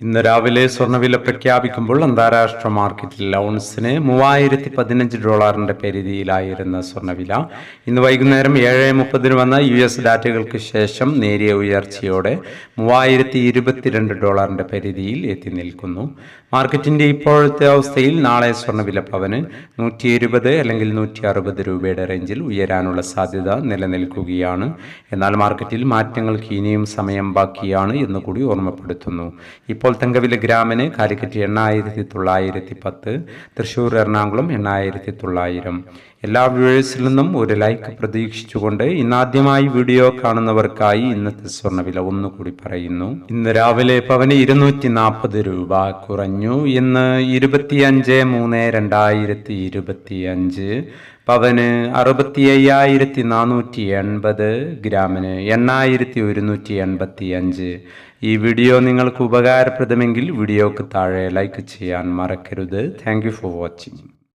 ഇന്ന് രാവിലെ സ്വർണവില പ്രഖ്യാപിക്കുമ്പോൾ അന്താരാഷ്ട്ര മാർക്കറ്റിൽ ഔൺസിന് മൂവായിരത്തി പതിനഞ്ച് ഡോളറിന്റെ പരിധിയിലായിരുന്ന സ്വർണവില ഇന്ന് വൈകുന്നേരം ഏഴ് മുപ്പതിന് വന്ന യു എസ് ഡാറ്റകൾക്ക് ശേഷം നേരിയ ഉയർച്ചയോടെ മൂവായിരത്തി ഇരുപത്തിരണ്ട് ഡോളറിന്റെ പരിധിയിൽ എത്തി നിൽക്കുന്നു. മാർക്കറ്റിന്റെ ഇപ്പോഴത്തെ അവസ്ഥയിൽ നാളെ സ്വർണവില പവന് നൂറ്റി ഇരുപത് അല്ലെങ്കിൽ നൂറ്റി അറുപത് രൂപയുടെ റേഞ്ചിൽ ഉയരാനുള്ള സാധ്യത നിലനിൽക്കുകയാണ്. എന്നാൽ മാർക്കറ്റിൽ മാറ്റങ്ങൾക്ക് ഇനിയും സമയം ബാക്കിയാണ് എന്നുകൂടി ഓർമ്മപ്പെടുത്തുന്നു. ഇപ്പോൾ തങ്കവില ഗ്രാമിന് കാലിക്കറ്റ് എണ്ണായിരത്തി തൊള്ളായിരത്തി പത്ത്. തൃശ്ശൂർ എറണാകുളം എണ്ണായിരത്തി തൊള്ളായിരം. എല്ലാ വ്യൂവേഴ്സിൽ നിന്നും ഒരു ലൈക്ക് പ്രതീക്ഷിച്ചുകൊണ്ട് ഇന്നാദ്യമായി വീഡിയോ കാണുന്നവർക്കായി ഇന്നത്തെ സ്വർണവില ഒന്നുകൂടി പറയുന്നു. ഇന്ന് രാവിലെ പവന് ഇരുന്നൂറ്റി നാൽപ്പത് രൂപ കുറഞ്ഞു. ഇന്ന് ഇരുപത്തിയഞ്ച് മൂന്ന് രണ്ടായിരത്തി ഇരുപത്തി അഞ്ച് പവന് അറുപത്തി അയ്യായിരത്തി നാനൂറ്റി എൺപത് ഗ്രാമിന് എണ്ണായിരത്തി ഒരുന്നൂറ്റി എൺപത്തി അഞ്ച് ഈ വീഡിയോ നിങ്ങൾക്ക് ഉപകാരപ്രദമെങ്കിൽ വീഡിയോക്ക് താഴെ ലൈക്ക് ചെയ്യാൻ മറക്കരുത്. Thank for watching.